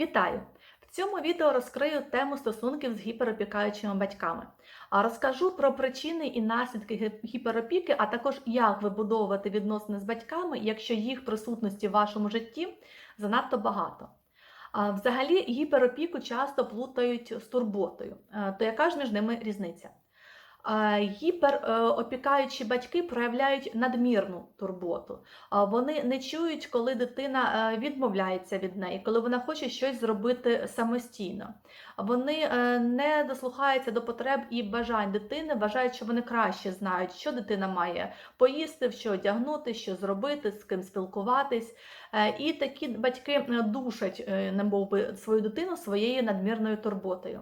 Вітаю! В цьому відео розкрию тему стосунків з гіперопікаючими батьками. А розкажу про причини і наслідки гіперопіки, а також як вибудовувати відносини з батьками, якщо їх присутності в вашому житті занадто багато. Взагалі гіперопіку часто плутають з турботою. Е, То яка ж між ними різниця? Гіперопікаючі батьки проявляють надмірну турботу. Вони не чують, коли дитина е, відмовляється від неї, коли вона хоче щось зробити самостійно. Вони е, не дослухаються до потреб і бажань дитини, вважають, що вони краще знають, що дитина має поїсти, в що одягнути, що зробити, з ким спілкуватись. Е, І такі батьки е, душать, е, немов би, свою дитину своєю надмірною турботою.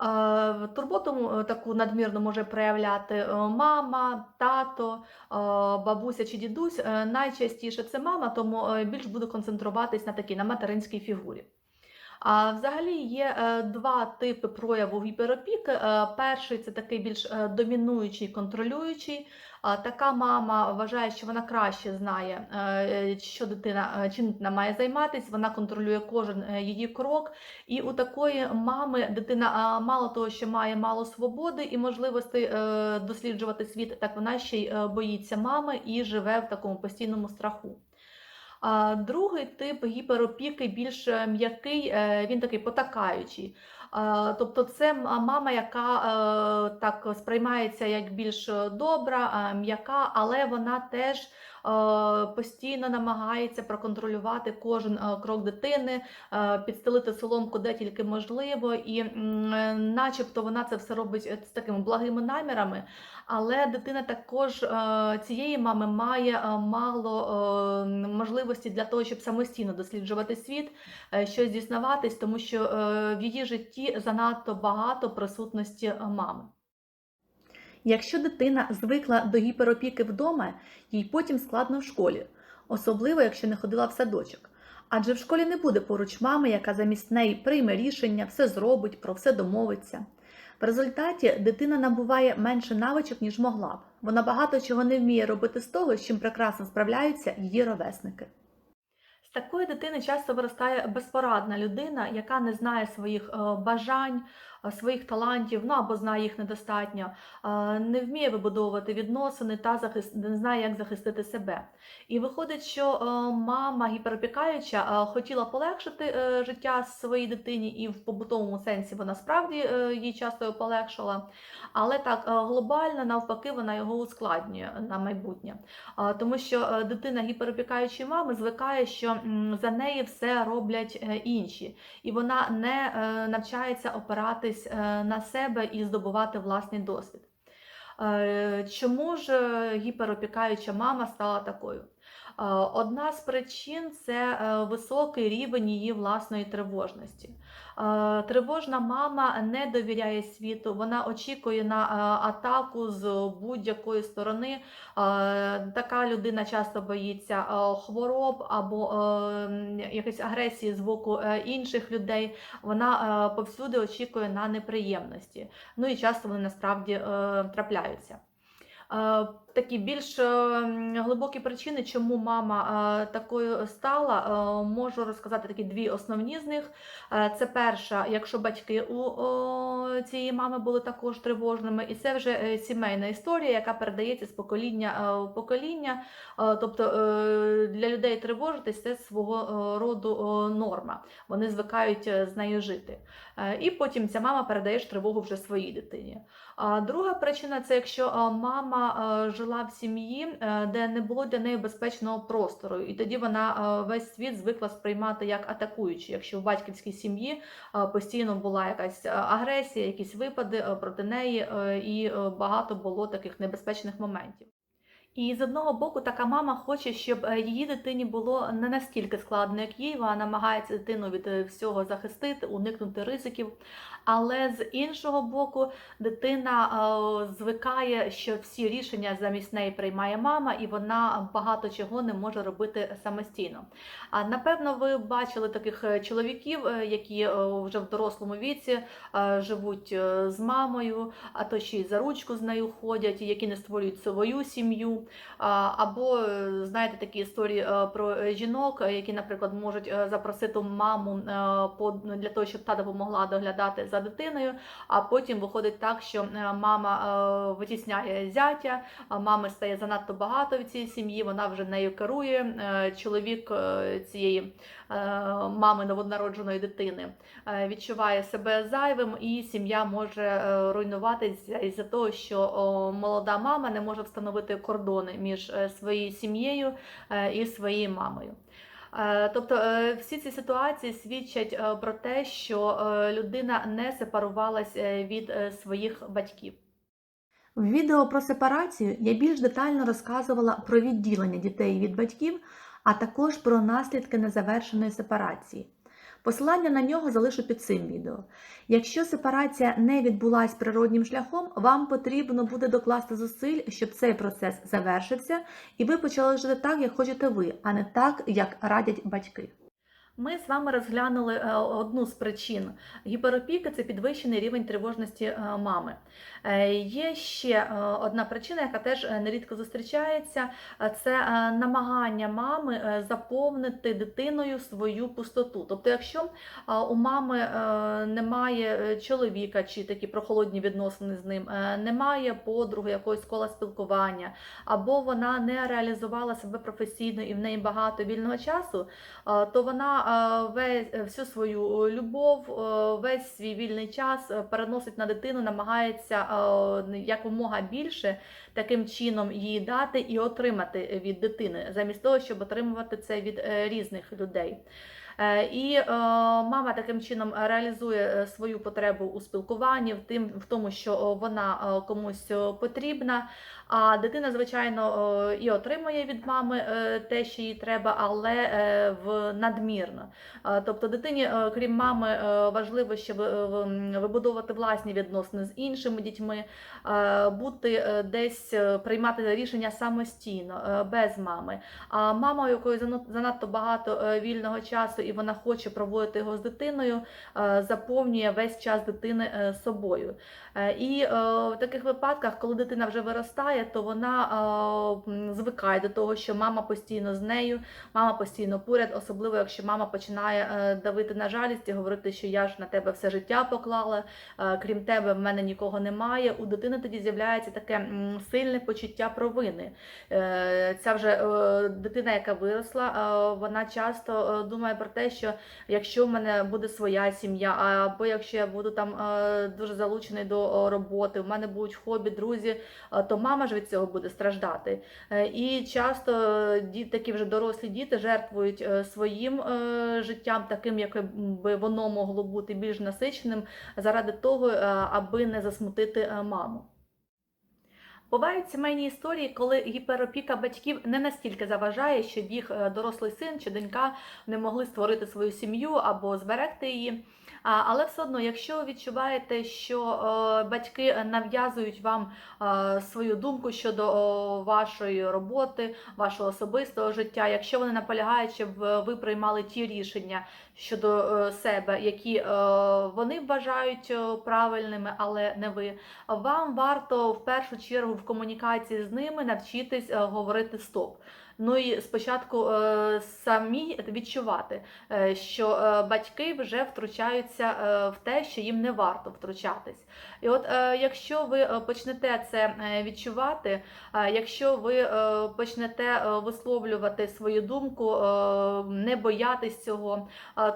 Е, Турботу е, таку надмірну може проявляти е, мама, тато, бабуся чи дідусь. Найчастіше це мама, тому більш буду концентруватись на такій на материнській фігурі. А взагалі є два типи прояву гіперопіки. Перший це такий більш домінуючий, контролюючий. Така мама вважає, що вона краще знає, е, що дитина е, чим дитина має займатися. Вона контролює кожен е, її крок. І у такої мами дитина мало того, що має мало свободи і можливостей е, досліджувати світ, так вона ще й боїться мами і живе в такому постійному страху. Другий тип гіперопіки більш м'який, він такий потакаючий. Тобто це мама, яка е, так сприймається як більш добра, м'яка, але вона теж е, постійно намагається проконтролювати кожен е, крок дитини, підстелити соломку де тільки можливо, і начебто вона це все робить з такими благими намірами. Але дитина також цієї мами має мало можливості для того, щоб самостійно досліджувати світ, щось дізнаватись, тому що в її житті занадто багато присутності е, мами. Якщо дитина звикла до гіперопіки вдома, їй потім складно в школі, особливо якщо не ходила в садочок. Адже в школі не буде поруч мами, яка замість неї прийме рішення, все зробить, про все домовиться. В результаті дитина набуває менше навичок, ніж могла б. Вона багато чого не вміє робити з того, з чим прекрасно справляються її ровесники. Такої дитини часто виростає безпорадна людина, яка не знає своїх е, бажань, своїх талантів, ну або знає їх недостатньо, е, не вміє вибудовувати відносини та захист... не знає, як захистити себе. І виходить, що е, мама гіперопікаюча е, хотіла полегшити е, життя своїй дитині, і в побутовому сенсі вона справді е, їй часто полегшила. Але так е, глобально, навпаки, вона його ускладнює на майбутнє. Тому що е, дитина гіперопікаючої мами звикає, що за неї все роблять е, інші, і вона не е, навчається опиратись е, на себе і здобувати власний досвід. Е, Чому ж гіперопікаюча мама стала такою? Е, Одна з причин це е, високий рівень її власної тривожності. Е, Тривожна мама не довіряє світу, вона очікує на атаку з будь-якої сторони. Така людина часто боїться хвороб або якоїсь агресії з боку інших людей. Вона повсюди очікує на неприємності. Ну і часто вони насправді трапляються. Такі більш е, глибокі причини, чому мама е, такою стала, е, можу розказати такі дві основні з них. Це перша, якщо батьки у цієї мами були також тривожними, і це вже сімейна історія, яка передається з покоління в покоління. Тобто для людей тривожитись це свого роду норма. Вони звикають з нею жити. І потім ця мама передає тривогу вже своїй дитині. А друга причина це якщо мама е, жила в сім'ї, е, де не було для неї безпечного простору, і тоді вона е, весь світ звикла сприймати як атакуючий. Якщо в батьківській сім'ї е, постійно була якась агресія, якісь випади проти неї, і багато було таких небезпечних моментів. І з одного боку, така мама хоче, щоб е, її дитині було не настільки складно, як їй. Вона намагається дитину від е, всього захистити, уникнути ризиків. Але з іншого боку, дитина е, звикає, що всі рішення замість неї приймає мама, і вона багато чого не може робити самостійно. А напевно, ви бачили таких чоловіків, які вже в дорослому віці живуть з мамою, а то ще й за ручку з нею ходять, які не створюють свою сім'ю. Або е, знаєте такі історії е, про е, жінок, які, наприклад, можуть запросити маму е, для того, щоб та допомогла доглядати за дитиною. А потім виходить так, що мама витісняє зятя, мами стає занадто багато в цій сім'ї. Вона вже нею керує. Чоловік цієї мами новонародженої дитини відчуває себе зайвим, і сім'я може руйнуватися із-за того, що молода мама не може встановити кордони між е, своєю сім'єю е, і своєю мамою. Е, Тобто всі ці ситуації свідчать про те, що людина не сепарувалась від своїх батьків. В відео про сепарацію я більш детально розказувала про відділення дітей від батьків, а також про наслідки незавершеної сепарації. Посилання на нього залишу під цим відео. Якщо сепарація не відбулась природнім шляхом, вам потрібно буде докласти зусиль, щоб цей процес завершився, і ви почали жити так, як хочете ви, а не так, як радять батьки. Ми з вами розглянули е, одну з причин гіперопіки це підвищений рівень тривожності е, мами. Е, Є ще одна причина, яка теж нерідко зустрічається: це намагання мами заповнити дитиною свою пустоту. Тобто, якщо у мами немає чоловіка чи такі прохолодні відносини з ним, немає подруги, якогось кола спілкування, або вона не реалізувала себе професійно і в неї багато вільного часу, то вона весь всю свою е, любов, е, весь свій вільний час е, переносить на дитину, намагається е, якомога більше таким чином її дати і отримати від дитини, замість того, щоб отримувати це від е, різних людей. Е, І е, мама таким чином реалізує е, свою потребу у спілкуванні, в тим в тому, що вона комусь потрібна. А дитина, звичайно, і отримує від мами те, що їй треба, але в надмірно. Тобто дитині, крім мами, важливо ще вибудовувати власні відносини з іншими дітьми, бути десь приймати рішення самостійно, без мами. А мама, у якої занадто багато вільного часу, і вона хоче проводити його з дитиною, е, заповнює весь час дитини е, собою. Е, І в таких випадках, коли дитина вже виростає, то вона звикає до того, що мама постійно з нею, мама постійно поряд, особливо якщо мама починає давити на жалість і говорити, що я ж на тебе все життя поклала, крім тебе в мене нікого немає. У дитини тоді з'являється таке сильне почуття провини. Ця вже дитина, яка виросла, вона часто думає про те, що якщо в мене буде своя сім'я, або якщо я буду там е, дуже залучений до е, роботи, в мене будуть хобі, друзі, е, то мама ж від цього буде страждати. І часто такі вже дорослі діти жертвують своїм життям, таким, яким би воно могло бути більш насиченим, заради того, аби не засмутити маму. Бувають сімейні історії, коли гіперопіка батьків не настільки заважає, щоб їх е, дорослий син чи донька не могли створити свою сім'ю або зберегти її. Але все одно, якщо ви відчуваєте, що е, батьки нав'язують вам е, свою думку щодо вашої роботи, вашого особистого життя, якщо вони наполягають, щоб ви приймали ті рішення щодо е, себе, які вони вважають правильними, але не ви, вам варто в першу чергу в комунікації з ними навчитись говорити стоп. Ну і спочатку е, самі відчувати, е, що е, батьки вже втручаються в те, що їм не варто втручатись. І от якщо ви почнете це відчувати, якщо ви почнете висловлювати свою думку, не боятись цього,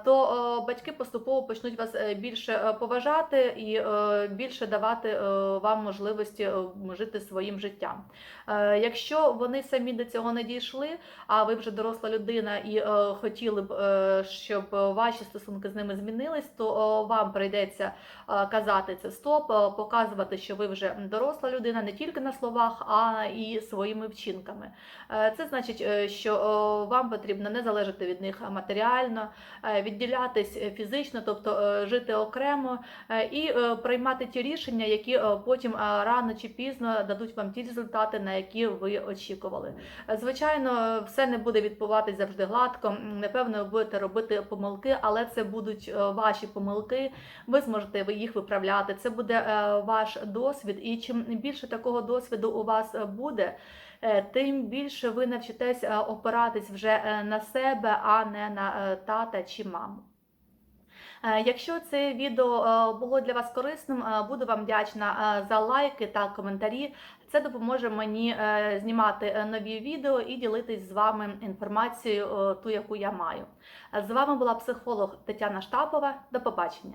то батьки поступово почнуть вас більше поважати і більше давати вам можливості жити своїм життям. Якщо вони самі до цього не дійшли, а ви вже доросла людина і е, хотіли б, е, щоб ваші стосунки з ними змінились, то е, вам прийдеться е, казати це стоп, е, показувати, що ви вже доросла людина не тільки на словах, а і своїми вчинками. Е, Це значить, е, що е, вам потрібно не залежати від них матеріально, е, відділятись фізично, тобто е, жити окремо е, і е, приймати ті рішення, які е, потім е, рано чи пізно дадуть вам ті результати, на які ви очікували. Е, Звичайно, Звичайно, все не буде відбуватись завжди гладко. Напевно, ви будете робити помилки, але це будуть е, ваші помилки. Ви зможете їх виправляти. Це буде е, ваш досвід. І чим більше такого досвіду у вас е, буде, тим більше ви навчитесь опиратись вже на себе, а не на тата чи маму. Е, Якщо це відео е, було для вас корисним, е, буду вам вдячна за лайки та коментарі. Це допоможе мені знімати нові відео і ділитись з вами інформацією, ту, яку я маю. З вами була психолог Тетяна Штапова. До побачення.